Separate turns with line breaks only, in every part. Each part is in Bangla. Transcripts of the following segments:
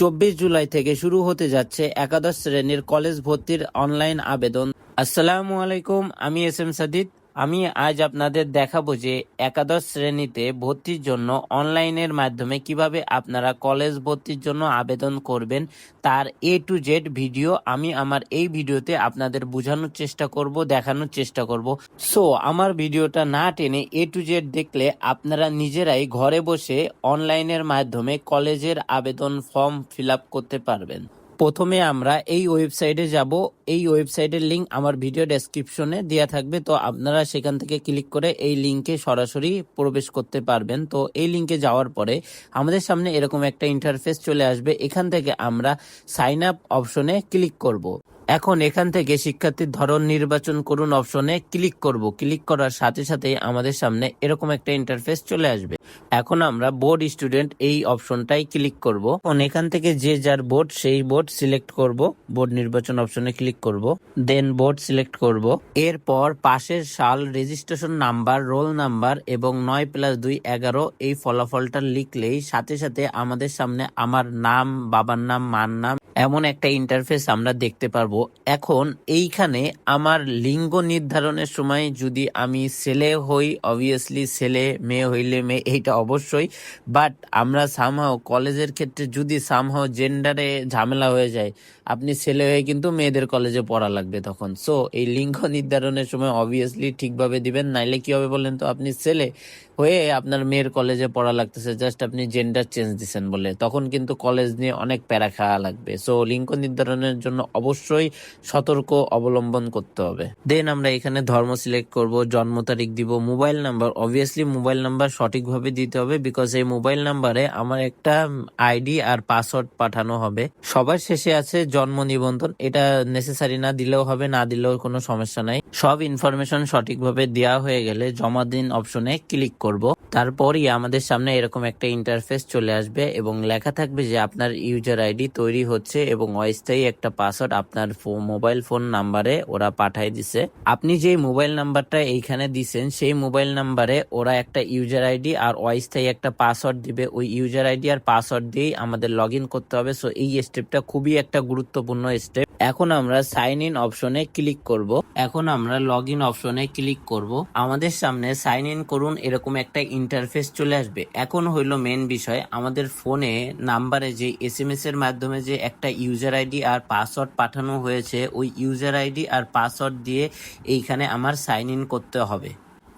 চব্বিশ জুলাই থেকে শুরু হতে যাচ্ছে একাদশ শ্রেণির কলেজ ভর্তির অনলাইন আবেদন। আসসালামু আলাইকুম, আমি এস এম সাদিদ আমি আজ আপনাদের দেখাবো যে একাদশ শ্রেণীতে ভর্তির জন্য অনলাইনের মাধ্যমে কীভাবে আপনারা কলেজ ভর্তির জন্য আবেদন করবেন। তার এ টু জেড ভিডিও আমি আমার এই ভিডিওতে আপনাদের বোঝানোর চেষ্টা করব, দেখানোর চেষ্টা করব। সো আমার ভিডিওটা না টেনে এ টু জেড দেখলে আপনারা নিজেরাই ঘরে বসে অনলাইনের মাধ্যমে কলেজের আবেদন ফর্ম ফিল করতে পারবেন। প্রথমে আমরা এই ওয়েবসাইটে যাব। এই ওয়েবসাইটের লিঙ্ক আমার ভিডিও ডেসক্রিপশনে দেওয়া থাকবে। তো আপনারা সেখান থেকে ক্লিক করে এই লিঙ্কে সরাসরি প্রবেশ করতে পারবেন। তো এই লিঙ্কে যাওয়ার পরে আমাদের সামনে এরকম একটা ইন্টারফেস চলে আসবে। এখান থেকে আমরা সাইন আপ অপশনে ক্লিক করব। এখন এখান থেকে শিক্ষার্থীর ধরন নির্বাচন করুন অপশনে ক্লিক করব। ক্লিক করার সাথে সাথে আমাদের সামনে এরকম একটা ইন্টারফেস চলে আসবে। এখন আমরা বোর্ড স্টুডেন্ট এই অপশনটাই ক্লিক করব। এখান থেকে যে যার বোর্ড সেই বোর্ড সিলেক্ট করব। বোর্ড নির্বাচন অপশনে ক্লিক করব। দেন বোর্ড সিলেক্ট করব। এরপর পাশের সাল রেজিস্ট্রেশন নাম্বার রোল নাম্বার এবং নয় প্লাস দুই এগারো এই ফলাফলটা লিখলেই সাথে সাথে আমাদের সামনে আমার নাম, বাবার নাম, মার নাম এমন একটা ইন্টারফেস আমরা দেখতে পারব। এখন এইখানে আমার লিঙ্গ নির্ধারণের সময় যদি আমি ছেলে হই অবভিয়াসলি ছেলে, মেয়ে হইলে মেয়ে, এইটা অবশ্যই। বাট আমরা সামহাও কলেজের ক্ষেত্রে যদি সামহাও জেন্ডারে ঝামেলা হয়ে যায়, আপনি ছেলে হয়ে কিন্তু মেয়েদের কলেজে পড়া লাগবে তখন। সো এই লিঙ্গ নির্ধারণের সময় অবভিয়াসলি ঠিকভাবে দিবেন, নাইলে কি হবে বলেন তো? আপনি ছেলে হয়ে আপনার মেয়ের কলেজে পড়া লাগতেছে জাস্ট আপনি জেন্ডার চেঞ্জ দিচ্ছেন বলে। তখন কিন্তু কলেজ নিয়ে অনেক প্যারা খাওয়া লাগবে। সো লিঙ্গ নির্ধারণের জন্য অবশ্যই সতর্ক অবলম্বন করতে হবে। দেন আমরা এখানে ধর্ম সিলেক্ট করব, জন্ম তারিখ দিব mobile number obviously mobile number সঠিকভাবে দিতে হবে বিকজ এই মোবাইল নাম্বারে আমার একটা আইডি আর পাসওয়ার্ড পাঠানো হবে। সবার শেষে আছে জন্ম নিবন্ধন, এটা নেসেসারি না দিলেও হবে, না দিলেও কোনো সমস্যা নাই। সব ইনফরমেশন সঠিকভাবে দেওয়া হয়ে গেলে জমা দিন অপশনে ক্লিক করব। তারপরই আমাদের সামনে এরকম একটা ইন্টারফেস চলে আসবে এবং লেখা থাকবে যে আপনার ইউজার আইডি তৈরি হচ্ছে এবং অস্থায়ী একটা পাসওয়ার্ড আপনার মোবাইল ফোন নাম্বারে ওরা পাঠায় দিছে। আপনি যে মোবাইল নাম্বারটা এইখানে দিছেন, সেই মোবাইল নাম্বারে ওরা একটা ইউজার আইডি আর অস্থায়ী একটা পাসওয়ার্ড দিবে। ওই ইউজার আইডি আর পাসওয়ার্ড দিয়েই আমাদের লগ করতে হবে। সো এই স্টেপটা খুবই একটা গুরুত্বপূর্ণ স্টেপ এখন আমরা সাইন ইন অপশনে ক্লিক করব। এখন আমরা লগ ইন অপশনে ক্লিক করব। আমাদের সামনে সাইন ইন করুন, এরকম একটা ইন্টারফেস চলে আসবে। এখন হইল মেন বিষয়, আমাদের ফোনে নাম্বারে যে এস এম এস এর মাধ্যমে যে ইউজার আইডি আর পাসওয়ার্ড পাঠানো হয়েছে, ওই ইউজার আইডি আর পাসওয়ার্ড দিয়ে এইখানে আমার সাইন ইন করতে হবে।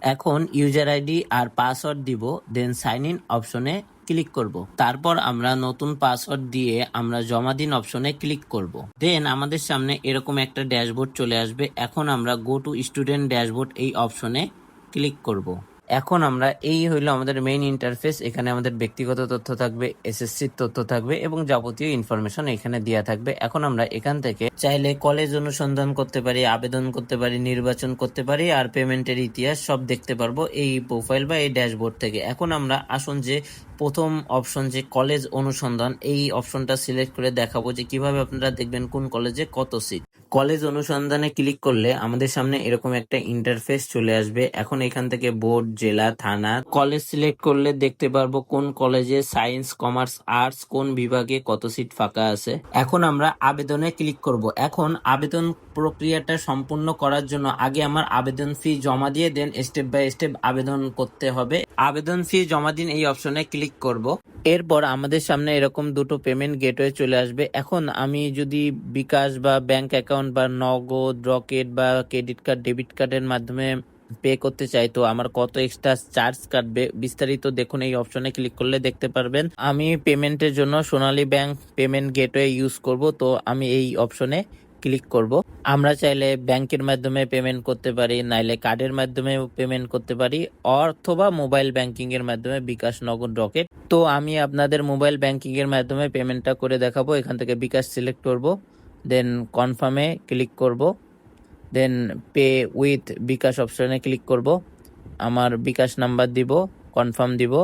এখন ইউজার আইডি আর পাসওয়ার্ড দিব দেন সাইন ইন অপশনে ক্লিক করব। তারপর আমরা নতুন পাসওয়ার্ড দিয়ে আমরা জমা দিন অপশনে ক্লিক করব। দেন আমাদের সামনে এরকম একটা ড্যাশবোর্ড চলে আসবে। এখন আমরা গো টু স্টুডেন্ট ড্যাশবোর্ড এই অপশনে ক্লিক করব। এখন আমরা এই হইল আমাদের মেইন ইন্টারফেস এখানে আমাদের ব্যক্তিগত তথ্য থাকবে এসএসসির তথ্য থাকবে এবং যাবতীয় ইনফরমেশন এখানে দেওয়া থাকবে। এখন আমরা এখান থেকে চাইলে কলেজ অনুসন্ধান করতে পারি, আবেদন করতে পারি, নির্বাচন করতে পারি আর পেমেন্টের ইতিহাস সব দেখতে পারব এই প্রোফাইল বা এই ড্যাশবোর্ড থেকে। এখন আমরা আসুন যে প্রথম অপশন যে কলেজ অনুসন্ধান, এই অপশনটা সিলেক্ট করে দেখাবো যে কীভাবে আপনারা দেখবেন কোন কলেজে কত সিট কলেজ অনুসন্ধানে ক্লিক করলে আমাদের সামনে এরকম একটা ইন্টারফেস চলে আসবে। এখন এখান থেকে বোর্ড জেলা, থানা কলেজ সিলেক্ট করলে দেখতে পারব কোন কলেজে সায়েন্স কমার্স আর্টস কোন বিভাগে কত সিট ফাঁকা আছে। এখন আমরা আবেদনে ক্লিক করব। এখন আবেদন প্রক্রিয়াটা সম্পূর্ণ করার জন্য আগে আমার আবেদন ফি জমা দিয়ে দেন স্টেপ বাই স্টেপ আবেদন করতে হবে। আবেদন ফি জমা দিন, এই অপশনে ক্লিক করব। এরপর আমাদের সামনে এরকম দুটো পেমেন্ট গেটওয়ে চলে আসবে। এখন আমি যদি বিকাশ বা ব্যাংক অ্যাকাউন্ট বা নগদ রকেট বা ক্রেডিট কার্ড ডেবিট কার্ডের মাধ্যমে পে করতে চাই, তো আমার কত এক্সট্রা চার্জ কাটবে? বিস্তারিত দেখুন এই অপশনে ক্লিক করলে দেখতে পারবেন। আমি পেমেন্টের জন্য Sonali bank payment gateway use করব, তো আমি এই অপশনে ক্লিক করব। আমরা চাইলে ব্যাংকের মাধ্যমে পেমেন্ট করতে পারি, নাইলে কার্ডের মাধ্যমে পেমেন্ট করতে পারি, অথবা মোবাইল ব্যাংকিং এর মাধ্যমে বিকাশ নগদ রকেট। তো আমি আপনাদের মোবাইল ব্যাংকিং এর মাধ্যমে পেমেন্টটা করে দেখাবো, এখান থেকে বিকাশ সিলেক্ট করব দেন কনফার্মে ক্লিক করব দেন পে উইথ বিকাশ অপশনে ক্লিক করব, আমার বিকাশ নাম্বার দিব কনফার্ম দিব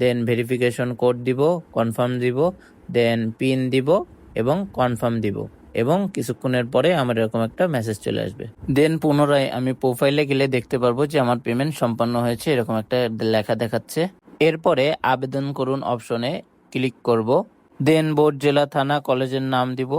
দেন ভেরিফিকেশন কোড দিব কনফার্ম দিব দেন পিন দিব, এবং কনফার্ম দিব। এবং কিছুক্ষণের পরে আমার এরকম একটা মেসেজ চলে আসবে। দেন পুনরায় আমি প্রোফাইলে গেলে দেখতে পারব যে আমার পেমেন্ট সম্পন্ন হয়েছে, এরকম একটা লেখা দেখাচ্ছে। এরপরে আবেদন করুন অপশনে ক্লিক করব। দেন বোর্ড জেলা থানা কলেজের নাম দিব।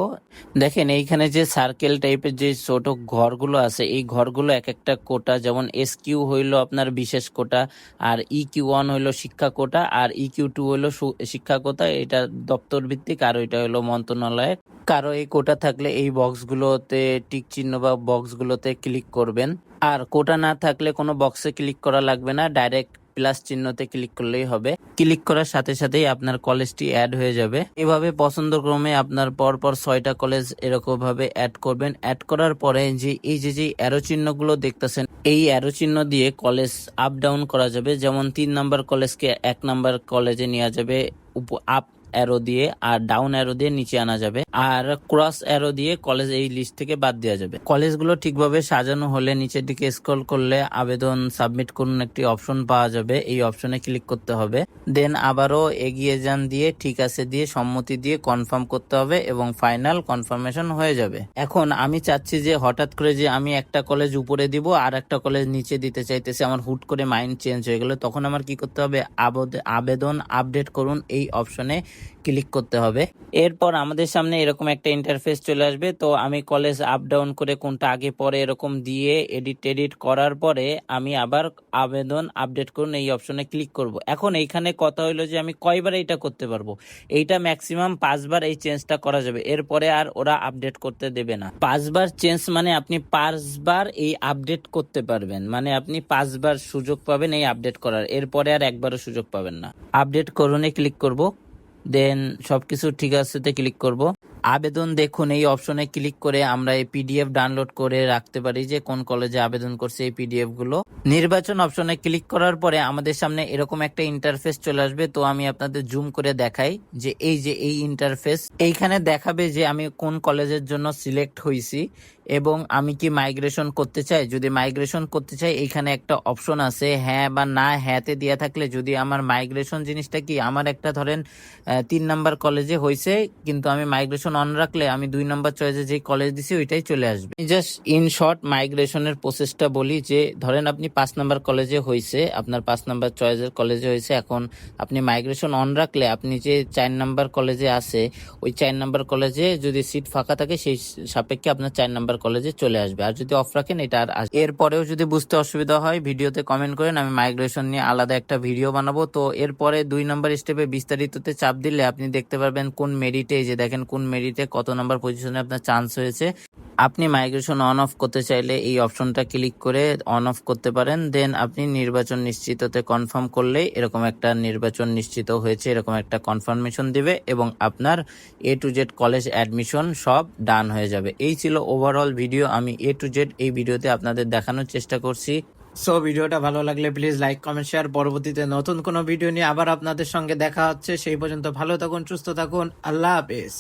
দেখেন, এইখানে যে সার্কেল টাইপের যে ছোট ঘরগুলো আছে, এই ঘরগুলো এক একটা কোটা, যেমন এস কিউ হইল আপনার বিশেষ কোটা, আর ই কিউ ওয়ান হইল শিক্ষা কোটা, আর ই কিউ টু হইল শিক্ষা কোটা, এটা দপ্তর ভিত্তিক, আর ওইটা হইল মন্ত্রণালয়ের কারও এই কোটা থাকলে এই বক্সগুলোতে টিক চিহ্ন বা বক্সগুলোতে ক্লিক করবেন। আর কোটা না থাকলে কোনো বক্সে ক্লিক করা লাগবে না ডাইরেক্ট প্লাস চিহ্নতে ক্লিক করলেই হবে। ক্লিক করার সাথে সাথেই আপনার কলেজটি অ্যাড হয়ে যাবে। এভাবে পছন্দ ক্রমে আপনার পর পর ছয়টা কলেজ এরকম ভাবে অ্যাড করবেন। অ্যাড করার পরে যে এই যে যে অ্যারো চিহ্নগুলো দেখতেছেন, এই অ্যারো চিহ্ন দিয়ে কলেজ আপ ডাউন করা যাবে। যেমন তিন নাম্বার কলেজকে এক নাম্বার কলেজে নেওয়া যাবে। আপ অ্যারো দিয়ে আর ডাউন অ্যারো দিয়ে নিচে আনা যাবে। আর ক্রস অ্যারো দিয়ে কলেজ এই লিস্ট থেকে বাদ দেওয়া যাবে। কলেজগুলো ঠিকভাবে সাজানো হলে নিচের দিকে স্ক্রল করলে আবেদন সাবমিট করুন একটি অপশন পাওয়া যাবে। এই অপশনে ক্লিক করতে হবে। দেন আবারও এগিয়ে যান দিয়ে ঠিক আছে দিয়ে সম্মতি দিয়ে কনফার্ম করতে হবে এবং ফাইনাল কনফার্মেশন হয়ে যাবে। এখন আমি চাচ্ছি যে হঠাৎ করে যে আমি একটা কলেজ উপরে দিব আর একটা কলেজ নিচে দিতে চাইতেছি, আমার হুট করে মাইন্ড চেঞ্জ হয়ে গেল, তখন আমার কি করতে হবে? আবদ- আবেদন আপডেট করুন এই অপশনে ক্লিক করতে হবে। এরপর আমাদের সামনে এরকম একটা ইন্টারফেস চলে আসবে। তো আমি কলেজ আপ ডাউন করে কোনটা আগে পরে এরকম দিয়ে এডিট এডিট করার পরে আমি আবার আবেদন আপডেট করুন, এই অপশনে ক্লিক করব। এখন এইখানে কথা হইল যে আমি কয়বার এইটা করতে পারব? এইটা ম্যাক্সিমাম পাঁচবার এই চেঞ্জটা করা যাবে। এরপরে আর ওরা আপডেট করতে দেবে না। পাঁচবার চেঞ্জ মানে আপনি পাঁচবার এই আপডেট করতে পারবেন। মানে আপনি পাঁচবার সুযোগ পাবেন এই আপডেট করার। এরপরে আর একবারও সুযোগ পাবেন না। আপডেট করুনে ক্লিক করব। দেন সবকিছু ঠিক আছে তে ক্লিক করব। আবেদন দেখুন, এই অপশনে ক্লিক করে আমরা এই পিডিএফ ডাউনলোড করে রাখতে পারি যে কোন কলেজে আবেদন করছে এই পিডিএফগুলো। নির্বাচন অপশনে ক্লিক করার পরে আমাদের সামনে এরকম একটা ইন্টারফেস চলে আসবে। তো আমি আপনাদের জুম করে দেখাই যে এই যে এই ইন্টারফেস এইখানে দেখাবে যে আমি কোন কলেজের জন্য সিলেক্ট হয়েছি এবং আমি কি মাইগ্রেশন করতে চাই? যদি মাইগ্রেশন করতে চাই, এখানে একটা অপশন আছে হ্যাঁ বা না, হ্যাঁতে দেওয়া থাকলে। যদি আমার মাইগ্রেশন জিনিসটা কি, আমার একটা ধরেন তিন নাম্বার কলেজে হয়েছে কিন্তু আমি মাইগ্রেশন অন রাখলে আমি দুই নাম্বার চয়েসে যে কলেজ দিছি, ওইটাই চলে আসবে। জাস্ট ইন শর্ট মাইগ্রেশনের প্রসেসটা বলি যে, ধরেন আপনি পাঁচ নাম্বার কলেজে হয়েছে আপনার পাঁচ নাম্বার চয়েসের কলেজে হয়েছে এখন আপনি মাইগ্রেশন অন রাখলে আপনি যে চার নাম্বার কলেজে আছে, ওই চার নাম্বার কলেজে যদি সিট ফাঁকা থাকে, সেই সাপেক্ষে আপনার চার নাম্বার কলেজে চলে আসবে। আর যদি অফ রাখেন, এটা আর এরপরেও যদি বুঝতে অসুবিধা হয়, ভিডিওতে কমেন্ট করেন, আমি মাইগ্রেশন নিয়ে আলাদা একটা ভিডিও বানাবো। তো এরপরে দুই নম্বর স্টেপে বিস্তারিততে চাপ দিলে আপনি দেখতে পারবেন কোন মেরিটে যে দেখেন কোন মেরিটে কত নম্বর পজিশনে আপনার চান্স হয়েছে। আপনি মাইগ্রেশন অন অফ করতে চাইলে এই অপশনটা ক্লিক করে অন অফ করতে পারেন দেন আপনি নির্বাচন নিশ্চিততে কনফার্ম করলেই এরকম একটা নির্বাচন নিশ্চিত হয়েছে, এরকম একটা কনফার্মেশন দিবে এবং আপনার A to Z college admission সব ডান হয়ে যাবে। এই ছিল ওভারঅল ভিডিও আমি এ টু জেড এই ভিডিওতে আপনাদের দেখানোর চেষ্টা করছি। সো ভিডিওটা ভালো লাগলে প্লিজ লাইক কমেন্ট শেয়ার পরবর্তীতে নতুন কোনো ভিডিও নিয়ে আবার আপনাদের সঙ্গে দেখা হচ্ছে। সেই পর্যন্ত ভালো থাকুন, সুস্থ থাকুন। আল্লাহ হাফেজ।